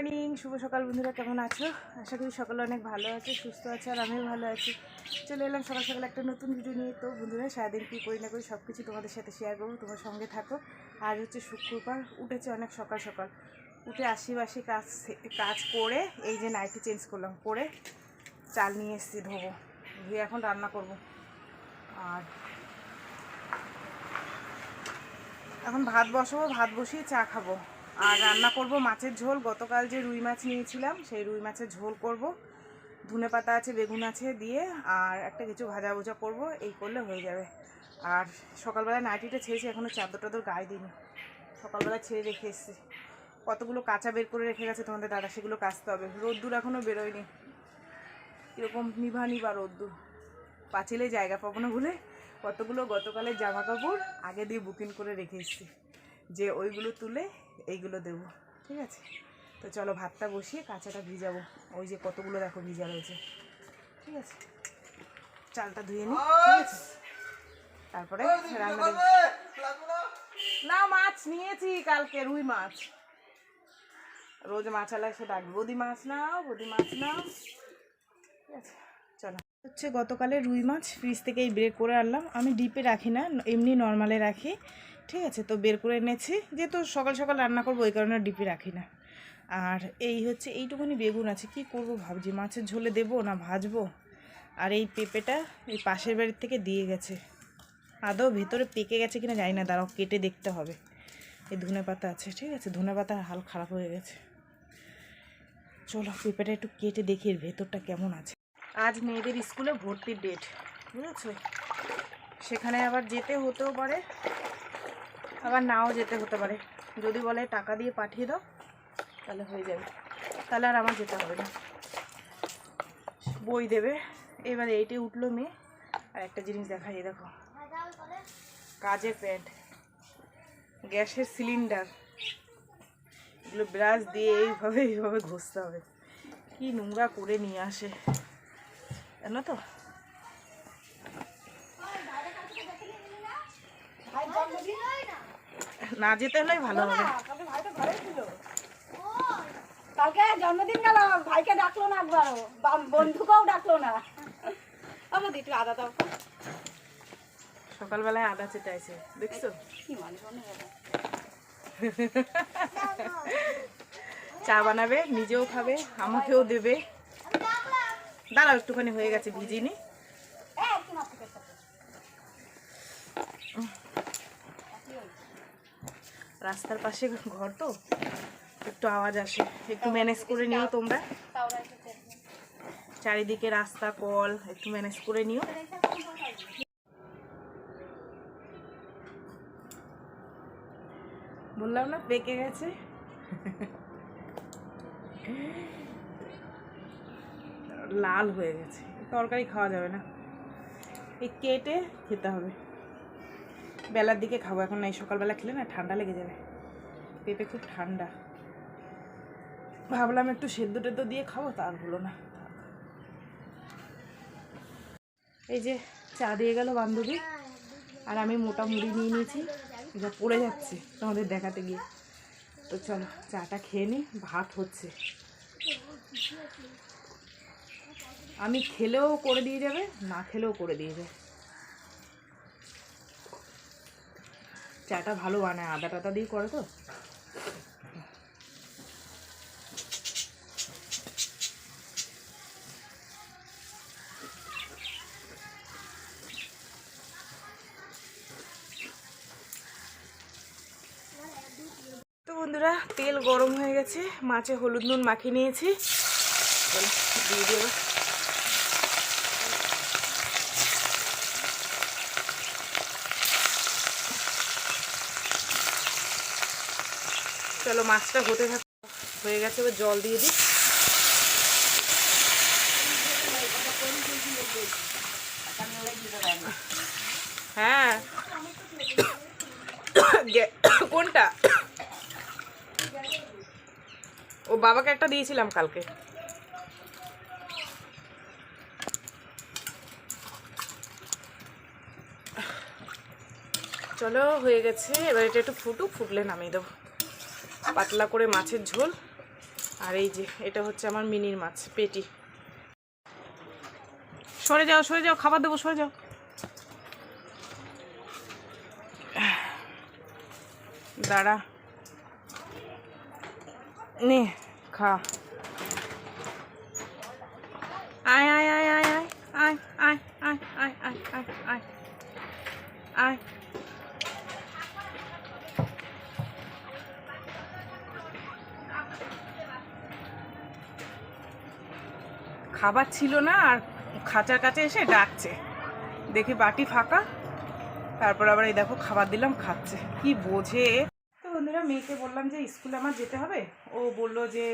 Morning শুভ সকাল বন্ধুরা, কেমন আছো? আশা করি সকালে অনেক ভালো আছে, সুস্থ আছে, আর আমিও ভালো আছি। চলে এলাম সকাল সকাল একটা নতুন ভিডিও নিয়ে। তো বন্ধুরা, সারাদিন কী করি না করি সব কিছু তোমাদের সাথে শেয়ার করব, তোমার সঙ্গে থাকো। আর হচ্ছে শুক্রবার, উঠেছে অনেক সকাল সকাল। উঠে আশি বাসি কাজ কাজ করে, এই যে নাইটি চেঞ্জ করলাম, করে চাল নিয়ে এসেছি ধোবো। ধুয়ে এখন রান্না করব। আর এখন ভাত বসাবো, ভাত বসিয়ে চা খাব। আর রান্না করব মাছের ঝোল। গতকাল যে রুই মাছ নিয়েছিলাম, সেই রুই মাছের ঝোল করব। ধনে পাতা আছে, বেগুন আছে দিয়ে আর একটা কিছু ভাজা ভুজা করব, এই করলে হয়ে যাবে। আর সকালবেলা নাইটিটা ছেড়েছি এখনও চাদর টাদর গায়ে দিইনি। সকালবেলা ছেড়ে রেখে এসেছি। কতগুলো কাঁচা বের করে রেখে গেছে তোমাদের দাদা, সেগুলো কাচতে হবে। রোদ্দুর এখনও বেরোয়নি। এরকম নিভা নিভা রোদ্দুর। পাঁচিলে জায়গা পাবো না বলে কতগুলো গতকালের জামা কাপড় আগে দিয়ে বুকিং করে রেখে এসেছি। যে ওইগুলো তুলে এইগুলো দেবো ঠিক আছে? তো চলো ভাতটা বসিয়ে কাঁচাটা ভিজাবো। ওই যে কতগুলো দেখো ভিজা রয়েছে ঠিক আছে? চালটা ধুয়ে নিই ঠিক আছে? তারপরে রান্না না? মাছ নিয়েছি কালকে রুই মাছ। রোজ মাছ আলা এসে ডাকবে বদি মাছ নাও বদি মাছ নাও ঠিক আছে? চলো। হচ্ছে গতকালে রুই মাছ ফ্রিজ থেকে এই বের করে আনলাম। আমি ডিপে রাখি না এমনি নর্মালে রাখি। ঠিক আছে, তো বের করে এনেছি। যেহেতু সকাল সকাল রান্না করব, ওই কারণে ডিপি রাখি না। আর এই হচ্ছে, এইটুকুনি বেগুন আছে, কি করব ভাবছি, মাছের ঝোলে দেবো না ভাজবো? আর এই পেঁপেটা এই পাশের বাড়ির থেকে দিয়ে গেছে। আদৌ ভেতরে পেকে গেছে কিনা জানি না, দাঁড়াও, কেটে দেখতে হবে। এই ধনে পাতা আছে, ঠিক আছে, ধনে পাতা হাল খারাপ হয়ে গেছে। চলো, পেঁপেটা একটু কেটে দেখি, এর ভেতরটা কেমন আছে। আজ মেয়েদের স্কুলে ভর্তির ডেট বুঝেছ? সেখানে আবার যেতে হতেও পারে। আবার নাও যেতে হতে পারে। যদি বলে টাকা দিয়ে পাঠিয়ে দাও, তাহলে হয়ে যাবে। তাহলে আর আমার যেতে হবে না। বই দেবে। এবারে এইটে উঠল মেয়ে। আর একটা জিনিস দেখাই, এই দেখো। কাজের প্যান্ট। গ্যাসের সিলিন্ডার। এগুলো ব্রাশ দিয়ে এইভাবে এইভাবে ঘষতে হবে। কি নোংরা করে নিয়ে আসে। জানো তো? না যেতে হলেই ভালো হবে। কালকে জন্মদিন গেল ভাইকে ডাকলো না একবারও। বন্ধুকেও ডাকলো না। আমার একটু আদা দাও। সকালবেলায় আদা চেটাইছে দেখছ? কি মানুষ হবে চা বানাবে নিজেও খাবে আমাকেও দেবে। দাঁড়াও একটুখানি হয়ে গেছে ভিজিনি। রাস্তার পাশে ঘর তো? একটু আওয়াজ আসে। একটু ম্যানেজ করে নিও তোমরা। চারিদিকে রাস্তা, কল, একটু ম্যানেজ করে নিও। বললাম না, পেকে গেছে? লাল হয়ে গেছে। তরকারি খাওয়া যাবে না। এই কেটে খেতে হবে। বেলার দিকে খাব। এখন না এই সকালবেলা খেলে না ঠান্ডা লেগে যাবে। পেঁপে খুব ঠান্ডা। ভাবলাম একটু সেদ্ধ টেদ্ধ দিয়ে খাব, তার হলো না। এই যে চা দিয়ে গেল বান্ধবী, আর আমি মোটা মুড়ি নিয়ে নিয়েছি। এটা পড়ে যাচ্ছে তোমাদের দেখাতে গিয়ে। তো চলো, চাটা খেয়ে নিই ভাত হচ্ছে। আমি খেলেও করে দিয়ে যাবে, না খেলেও করে দিয়ে যাবে। চাটা ভালো বানায় আদা টাদা দিয়ে করে তো। বন্ধুরা, তেল গরম হয়ে গেছে, মাছে হলুদ নুন মাখিয়ে নিয়েছি। দিয়ে দেবো চলো মাছটা হতে থাক হয়ে গেছে, এবার জল দিয়ে দিই। হ্যাঁ। কোনটা? ও বাবাকে একটা দিয়েছিলাম কালকে। চলো, হয়ে গেছে। এবার এটা একটু ফুটুক, ফুটলে নামিয়ে দেবো। পাতলা করে মাছের ঝোল আর এই যে এটা হচ্ছে আমার মিনির মাছ পেটি সরে যাও সরে যাও খাবার দেবো সরে যাও দাঁড়া নে খা আয় আয় আয় আয় আয় আয় আয় আয় আয় আয় আয় আয় খাবার ছিল না আর খাঁচার কাছে এসে ডাকছে। দেখি বাটি ফাঁকা। তারপর আবার এই দেখো খাবার দিলাম, খাচ্ছে। কি বোঝে? তো বন্ধুরা, মেয়েকে বললাম যে স্কুলে আমার যেতে হবে। ও বলল যে,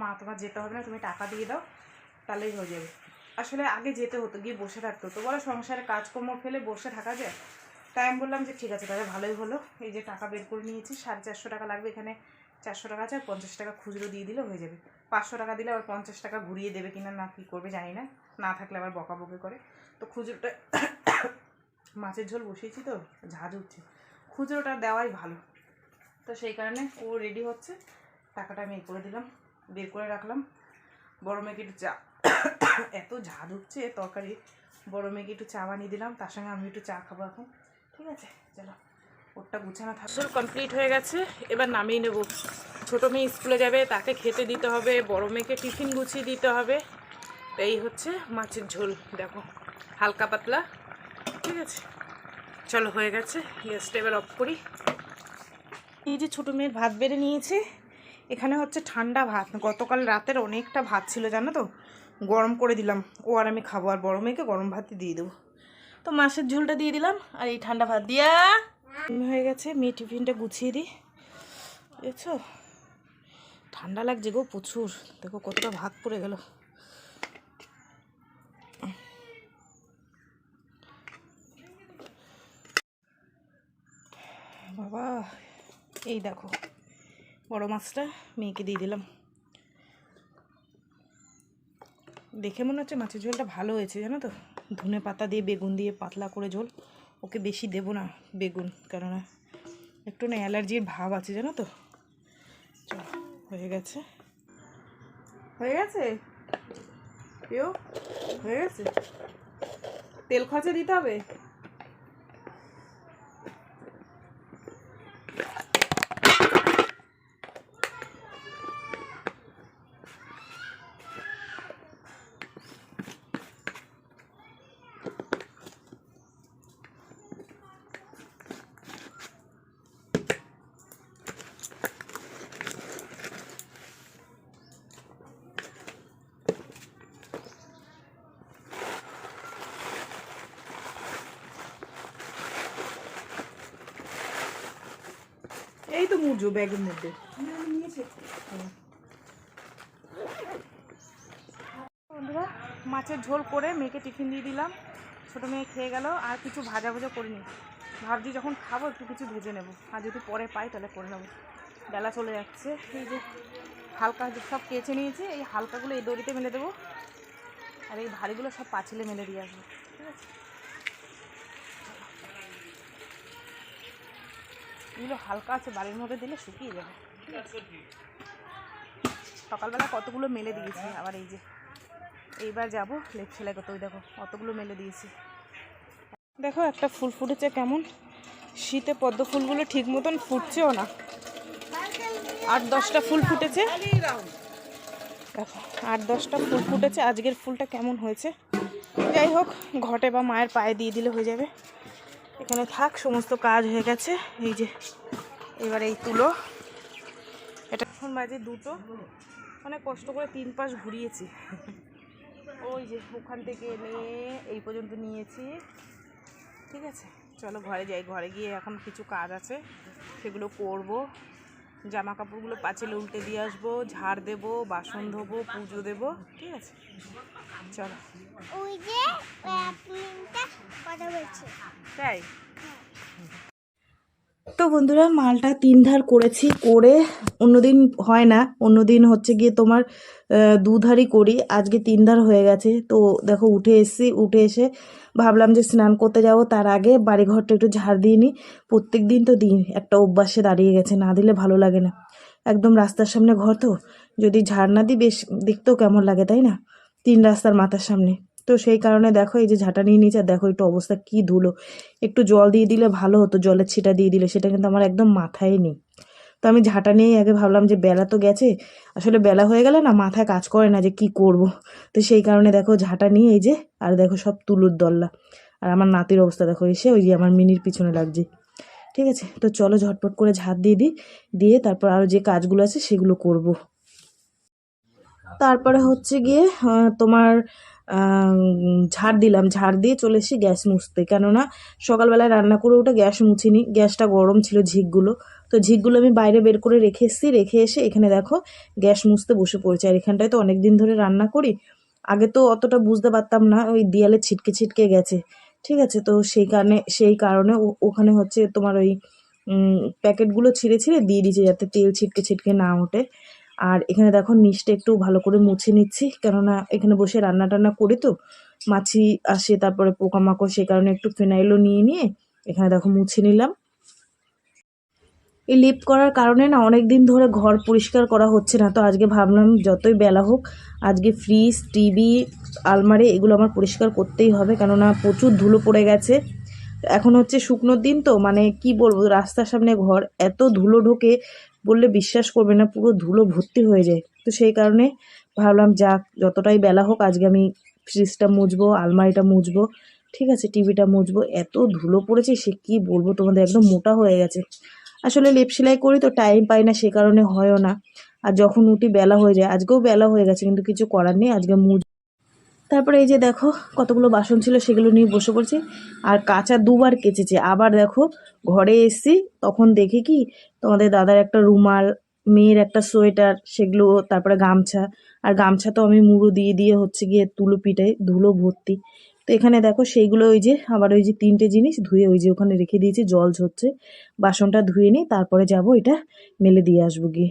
মা, তোমার যেতে হবে না, তুমি টাকা দিয়ে দাও, তাহলেই হয়ে যাবে। আসলে আগে যেতে হতো, গিয়ে বসে থাকতে হতো। বলো, সংসারে কাজকর্ম ফেলে বসে থাকা যায়? তাই আমি বললাম যে, ঠিক আছে, তাহলে ভালোই হলো। এই যে টাকা বের করে নিয়েছি, সাড়ে চারশো টাকা লাগবে এখানে। চারশো টাকা আর পঞ্চাশ টাকা খুচরো দিয়ে দিলে হয়ে যাবে। পাঁচশো টাকা দিলে আবার পঞ্চাশ টাকা ঘুরিয়ে দেবে কিনা, না কী করবে জানি না। না থাকলে আবার বকাবকি করে। তো খুচরোটা মাছের ঝোল বসিয়েছি তো, ঝাঁজ উঠছে খুচরোটা দেওয়াই ভালো। তো সেই কারণে ও রেডি হচ্ছে। টাকাটা আমি করে দিলাম, বের করে রাখলাম। বড় মেয়েকে একটু চা এত ঝাঁজ উঠছে তরকারি। বড় মেয়েকে একটু চা বানিয়ে দিলাম, তার সঙ্গে আমি একটু চা খাব এখন। ঠিক আছে, চলো। ওরটা গুছানো থাকবে কমপ্লিট হয়ে গেছে, এবার নামিয়ে নেব। ছোটো মেয়ে স্কুলে যাবে, তাকে খেতে দিতে হবে, বড় মেয়েকে টিফিন গুছিয়ে দিতে হবে। এই হচ্ছে মাছের ঝোল, দেখো, হালকা পাতলা, ঠিক আছে? চলো, হয়ে গেছে গ্যাসটা এবার অফ করি। এই যে ছোটো মেয়ের ভাত বেড়ে নিয়েছে, এখানে হচ্ছে ঠান্ডা ভাত। গতকাল রাতের অনেকটা ভাত ছিল, জানো তো? গরম করে দিলাম, ও আর আমি খাব, আর বড় মেয়েকে গরম ভাতই দিয়ে দেবো। তো মাছের ঝোলটা দিয়ে দিলাম, আর এই ঠান্ডা ভাত দিয়া হয়ে গেছে মেয়ে টিফিনটা গুছিয়ে দিই। বুঝেছ ঠান্ডা লাগছে গো প্রচুর। দেখো কতটা ভাগ পড়ে গেল। বাবা, এই দেখো, বড় মাছটা মেয়েকে দিয়ে দিলাম। দেখে মনে হচ্ছে মাছের ঝোলটা ভালো হয়েছে, জানো তো? ধনে পাতা দিয়ে, বেগুন দিয়ে পাতলা করে ঝোল। ওকে বেশি দেব না বেগুন, কেননা একটু না অ্যালার্জির ভাব আছে, জানো তো। হয়ে গেছে। হয়ে গেছে? হয়ে গেছে? তেল খরচা দিতে হবে? তো মুজো ব্যাগের মধ্যে। মাছের ঝোল করে মেয়েকে টিফিন দিয়ে দিলাম। ছোটো মেয়ে খেয়ে গেল, আর কিছু ভাজা ভাজা করিনি। ভাবছি যখন খাব, একটু কিছু ভেজে নেব। আর যদি পরে পাই, তাহলে করে নেব। বেলা চলে যাচ্ছে। এই যে হালকা সব কেচে নিয়েছি, এই হালকাগুলো এই দড়িতে মেলে দেবো। আর এই ভারীগুলো সব পাঁচিলে মেলে দিয়ে আসব। ঠিক আছে? এগুলো হালকা আছে, বাড়ির মধ্যে দিলে শুকিয়ে যাবে। সকালবেলা কতগুলো মেলে দিয়েছি, আবার এই যে, এইবার যাব লেপ সেলাই করতে ওই দেখো, কতগুলো মেলে দিয়েছি। দেখো একটা ফুল ফুটেছে কেমন, শীতে পদ্ম ফুলগুলো ঠিক মতন ফুটছেও না। আট দশটা ফুল ফুটেছে। দেখো, আট দশটা ফুল ফুটেছে, আজকের ফুলটা কেমন হয়েছে। যাই হোক, ঘটে বা মায়ের পায়ে দিয়ে দিলে হয়ে যাবে। এখানে থাক, সমস্ত কাজ হয়ে গেছে। এই যে, এবার এই তুলো। এটা এখন বাজে দুটো। অনেক কষ্ট করে তিন পাশ ঘুরিয়েছি। ওই যে, ওখান থেকে এনে এই পর্যন্ত নিয়েছি। ঠিক আছে? চলো ঘরে যাই। ঘরে গিয়ে এখন কিছু কাজ আছে, সেগুলো করব। জামা কাপড়গুলো পাঁচিলে উল্টে দিয়ে আসব ঝাড় দেব বাসন ধোবো পুজো দেব ঠিক আছে? চলো। তাই? তো বন্ধুরা, মালটা তিন ধার করেছি, করে অন্যদিন হয় না। অন্যদিন হচ্ছে গিয়ে তোমার দুধারই করি। আজকে তিন ধার হয়ে গেছে। তো দেখো, উঠে এসেছি, উঠে এসে ভাবলাম যে স্নান করতে যাব। তার আগে বাড়ি ঘরটা একটু ঝাড় দিয়ে নিই। প্রত্যেক দিন তো দিন একটা অভ্যাসে দাঁড়িয়ে গেছে, না দিলে ভালো লাগে না। একদম রাস্তার সামনে ঘর তো। যদি ঝাড় না দিই, বেশ দেখতেও কেমন লাগে, তাই না? তিন রাস্তার মাথার সামনে। তো সেই কারণে দেখো এই যে ঝাঁটা নিয়ে আর দেখো একটু অবস্থা কি ধুলো। একটু জল দিয়ে দিলে ভালো হতো, জলের ছিটা দিয়ে দিলে, সেটা কিন্তু আমার একদম মাথায় নেই। তো আমি ঝাঁটা নিয়েই আগে ভাবলাম যে বেলা তো গেছে, আসলে বেলা হয়ে গেলে না মাথায় কাজ করে না যে কি করব। তো সেই কারণে দেখো ঝাঁটা নিয়ে এই যে, আর দেখো সব তুলুর দল্লা। আর আমার নাতির অবস্থা দেখো, এসে ওই যে আমার মিনির পিছনে লাগছে। ঠিক আছে, তো চলো ঝটপট করে ঝাঁট দিয়ে দিই, দিয়ে তারপর আরও যে কাজগুলো আছে সেগুলো করব। তারপরে হচ্ছে গিয়ে তোমার ঝাড় দিলাম, ঝাড় দিয়ে চলে এসেছি গ্যাস মুছতে। কেননা সকালবেলায় রান্না করে ওটা গ্যাস মুছিনি, গ্যাসটা গরম ছিল ঝিকগুলো। তো ঝিকগুলো আমি বাইরে বের করে রেখে এসেছি, রেখে এসে এখানে দেখো গ্যাস মুছতে বসে পড়েছে। আর এখানটায় তো অনেক দিন ধরে রান্না করি, আগে তো অতটা বুঝতে পারতাম না, ওই দেয়ালে ছিটকে ছিটকে গেছে। ঠিক আছে, তো সেই কারণে সেই কারণে ওখানে হচ্ছে তোমার ওই প্যাকেটগুলো ছিঁড়ে ছিঁড়ে দিয়ে দিয়েছি যাতে তেল ছিটকে ছিটকে না ওঠে। আর এখানে দেখো নিচটা একটু ভালো করে মুছে নিচ্ছি। কেননা এখানে বসে রান্না টান্না করি তো, মাছি আসে, তারপরে পোকামাকড় সেই কারণে একটু ফিনাইলও নিয়ে নিয়ে এখানে দেখো মুছে নিলাম। এই লিপ করার কারণে না অনেক দিন ধরে ঘর পরিষ্কার করা হচ্ছে না, তো আজকে ভাবলাম যতই বেলা হোক আজকে ফ্রিজ টিভি আলমারি এগুলো আমার পরিষ্কার করতেই হবে, কেননা প্রচুর ধুলো পড়ে গেছে। এখন হচ্ছে শুকনোর দিন তো মানে কি বলব, রাস্তার সামনে ঘর, এত ধুলো ঢোকে বললে বিশ্বাস করবে না, পুরো ধুলো ভর্তি হয়ে যায়। তো সেই কারণে ভাবলাম, যাক, যতটাই বেলা হোক, আজকে আমি ফ্রিজটা মুছবো, আলমারিটা মুছবো, ঠিক আছে টিভিটা মুছবো। এত ধুলো পড়েছে, সে কি বলব, তোমাদের একদম মোটা হয়ে গেছে। আসলে লেপ সেলাই করি তো টাইম পাই না, সে কারণে হয়ও না। আর যখন উঠি বেলা হয়ে যায়, আজকেও বেলা হয়ে গেছে, কিন্তু কিছু করার নেই, আজকে মুজ তারপরে এই যে দেখো, কতগুলো বাসন ছিল, সেগুলো নিয়ে বসে পড়ছি। আর কাঁচা দুবার কেচেছে। আবার দেখো, ঘরে এসছি, তখন দেখি কি, তোমাদের দাদার একটা রুমাল, মেয়ের একটা সোয়েটার, সেগুলো, তারপরে গামছা। আর গামছা তো আমি মুড়ো দিয়ে দিয়ে হচ্ছে গিয়ে তুলো পিঠে, ধুলো ভর্তি। তো এখানে দেখো, সেইগুলো ওই যে, আবার ওই যে তিনটে জিনিস ধুয়ে ওই যে ওখানে রেখে দিয়েছি, জল ঝরছে। বাসনটা ধুয়ে নিই তারপরে যাব, এটা মেলে দিয়ে আসব গিয়ে।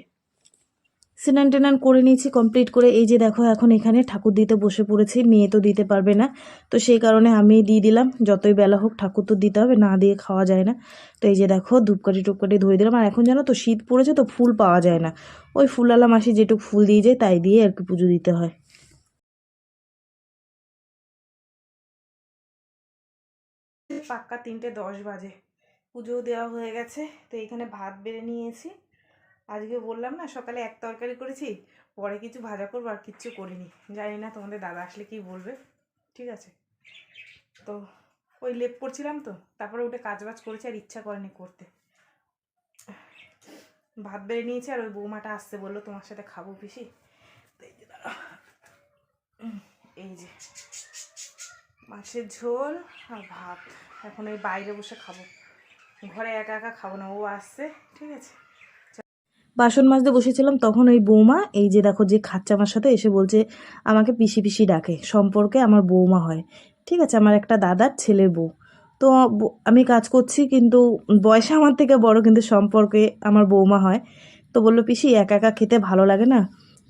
স্নান টেনান করে নিয়েছি কমপ্লিট করে এই যে দেখো এখন এখানে ঠাকুর দিতে বসে পড়েছি, মেয়ে তো দিতে পারবে না। তো সেই কারণে আমি দিয়ে দিলাম, যতই বেলা হোক ঠাকুর তো দিতে হবে, না দিয়ে খাওয়া যায় না। তো এই যে দেখো ধূপকাঠি টুপকাঠি ধুয়ে দিলাম, আর এখন জানো তো শীত পড়েছে তো ফুল পাওয়া যায় না। ওই ফুলালা মাসি যেটুকু ফুল দিয়ে যায় তাই দিয়ে আর কি পুজো দিতে হয়। পাক্কা তিনটে দশ বাজে পুজো দেওয়া হয়ে গেছে, তো এখানে ভাত বেড়ে নিয়েছি। আজকে বললাম না, সকালে এক তরকারি করেছি, পরে কিছু ভাজা করব আর কিচ্ছু করিনি। জানি না তোমাদের দাদা আসলে কি বলবে, ঠিক আছে? তো ওই লেপ করছিলাম তো, তারপরে উঠে কাজ বাজ করেছি আর ইচ্ছা করেনি করতে। ভাত বেড়ে নিয়েছি আর ওই বৌমাটা আসতে বলল তোমার সাথে খাব পিসি। এই যে মাছের ঝোল আর ভাত। এখন ওই বাইরে বসে খাব। ঘরে একা একা খাব না, ও আসছে, ঠিক আছে? বাসন মাজতে বসেছিলাম, তখন ওই বৌমা, এই যে দেখো যে খাচ্ছে আমার সাথে, এসে বলছে, আমাকে পিসি পিসি ডাকে, সম্পর্কে আমার বৌমা হয়। ঠিক আছে, আমার একটা দাদার ছেলের বউ। তো আমি কাজ করছি, কিন্তু বয়সে আমার থেকে বড়, কিন্তু সম্পর্কে আমার বৌমা হয়। তো বলল, পিসি, একা একা খেতে ভালো লাগে না?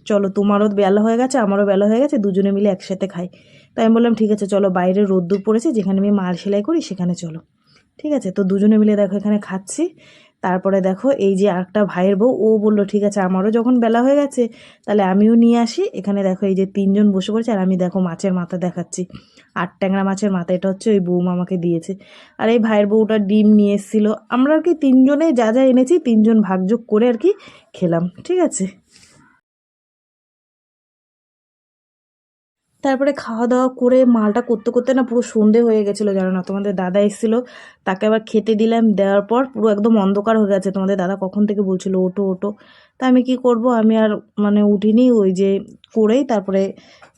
চলো, তোমারও বেলা হয়ে গেছে, আমারও বেলা হয়ে গেছে, দুজনে মিলে একসাথে খাই। তাই আমি বললাম, ঠিক আছে, চলো, বাইরে রোদ্দুর পড়েছে, যেখানে আমি মাল সেলাই করি, সেখানে চলো। ঠিক আছে, তো দুজনে মিলে দেখো, এখানে খাচ্ছি। তারপরে দেখো এই যে আরেকটা ভাইয়ের বউ, ও বলল, ঠিক আছে, আমারও যখন বেলা হয়ে গেছে, তাহলে আমিও নিয়ে আসি। এখানে দেখো এই যে তিনজন বসে পড়েছে, আর আমি দেখো মাছের মাথা দেখাচ্ছি। আট ট্যাংরা মাছের মাথা, এটা হচ্ছে ওই বৌমা আমাকে দিয়েছে। আর এই ভাইয়ের বউটা ডিম নিয়ে এসেছিল। আমরা আর কি তিনজনে যা যা এনেছি, তিনজন ভাগযোগ করে আর কি খেলাম, ঠিক আছে? তারপরে খাওয়া দাওয়া করে মালটা করতে করতে না পুরো সন্ধে হয়ে গেছিল, জানো না? তোমাদের দাদা এসেছিল, তাকে আবার খেতে দিলাম, দেওয়ার পর পুরো একদম অন্ধকার হয়ে গেছে। তোমাদের দাদা কখন থেকে বলছিল ওটো ওটো তা আমি কি করব? আমি আর মানে উঠিনি, ওই যে করেই তারপরে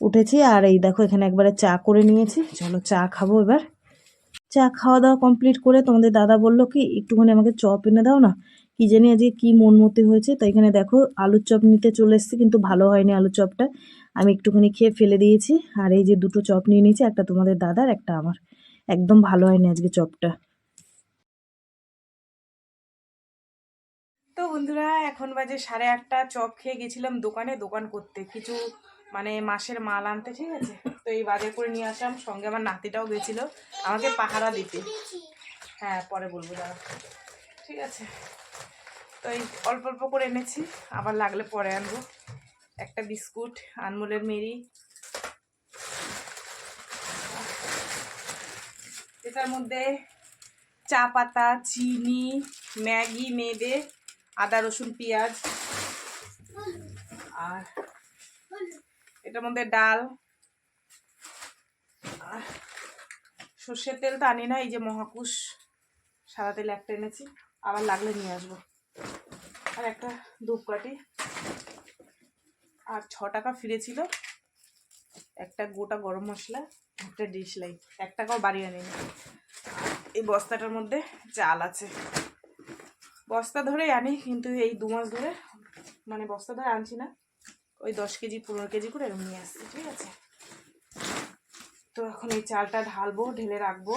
উঠেছি। আর এই দেখো, এখানে একবারে চা করে নিয়েছি। চলো চা খাব এবার। চা খাওয়া দাওয়া কমপ্লিট করে তোমাদের দাদা বলল কি, একটুখানি আমাকে চপ এনে দাও না। কি জানি আজকে কি মন মতে হয়েছে। তো এখানে দেখো, আলুর চপ নিতে চলে এসেছি, কিন্তু ভালো হয়নি আলুর চপটা। আমি একটুখানি খেয়ে ফেলে দিয়েছি। আর এই যে দুটো চপ নিয়ে নিয়েছি, একটা তোমাদের দাদার, একটা আমার। একদম ভালো হয়নি আজকে চপটা। তো বন্ধুরা, এখন বাজে সাড়ে আটটা, চপ খেয়ে গেছিলাম দোকানে, দোকান করতে। কিছু মানে মাসের মাল আনতে, ঠিক আছে? তো এই বাজার করে নিয়ে আসলাম, সঙ্গে আমার নাতিটাও গেছিল, আমাকে পাহারা দিতে। হ্যাঁ পরে বলব দাদা ঠিক আছে? তো এই অল্প অল্প করে এনেছি, আবার লাগলে পরে আনব। একটা বিস্কুট, আনমোলের মেরি। এটার মধ্যে চা পাতা, চিনি, ম্যাগি, মেদে, আদা, রসুন, পেঁয়াজ আর এটার মধ্যে ডাল। আর সর্ষের তেল তো আনি না, এই যে মহাকুশ সাদা তেল একটা এনেছি, আবার লাগলে নিয়ে আসব। আর একটা ধূপকাঠি। আর ছ টাকা ফিরেছিল একটা গোটা গরম মশলা, একটা ডিশ লাইট এক টাকাও বাড়ি আনিনি। এই বস্তাটার মধ্যে চাল আছে। বস্তা ধরেই আনি, কিন্তু এই দু মাস ধরে মানে বস্তা ধরে আনছি না। ওই দশ কেজি, পনেরো কেজি করে এরকম নিয়ে আসছি, ঠিক আছে? তো এখন এই চালটা ঢালবো, ঢেলে রাখব।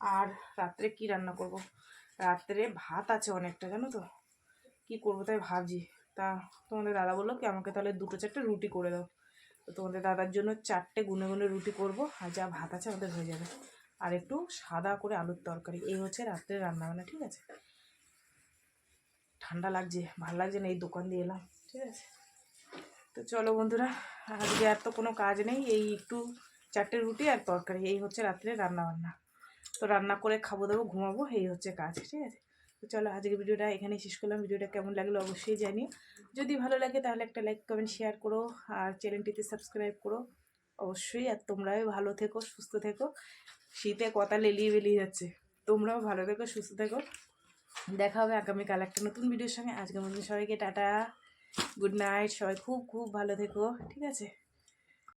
আর রাত্রে কি রান্না করব? রাত্রে ভাত আছে অনেকটা, জানো তো? কি করব তাই ভাবছি। তা তোমাদের দাদা বলল কি, আমাকে তাহলে দুটো চারটে রুটি করে দাও। তো তোমাদের দাদার জন্য চারটে গুনে গুনে রুটি করব, আর যা ভাত আছে আমাদের হয়ে যাবে। আর একটু সাদা করে আলুর তরকারি, এই হচ্ছে রাত্রে রান্না বান্না ঠিক আছে? ঠান্ডা লাগছে, ভালো লাগছে না, এই দোকান দিয়ে এলাম, ঠিক আছে? তো চলো বন্ধুরা, আজকে আর তো কোনো কাজ নেই, এই একটু চারটে রুটি আর তরকারি, এই হচ্ছে রাত্রে রান্না বান্না তো রান্না করে খাব দাবো, ঘুমাবো, এই হচ্ছে কাজ, ঠিক আছে? তো চলো আজকে ভিডিওটা এখানেই শেষ করলাম। ভিডিওটা কেমন লাগল অবশ্যই জানি যদি ভালো লাগে তাহলে একটা লাইক কমেন্ট শেয়ার করো আর চ্যানেলটিতে সাবস্ক্রাইব করো। অবশ্যই আর তোমরাও ভালো থেকো, সুস্থ থেকো। শীতে কথা লেলিয়ে বেলিয়ে যাচ্ছে। তোমরাও ভালো থেকো, সুস্থ থেকো। দেখা হবে আগামীকাল একটা নতুন ভিডিওর সঙ্গে। আজকের মধ্যে সবাইকে টাটা। গুড নাইট সবাই খুব খুব ভালো থেকো। ঠিক আছে?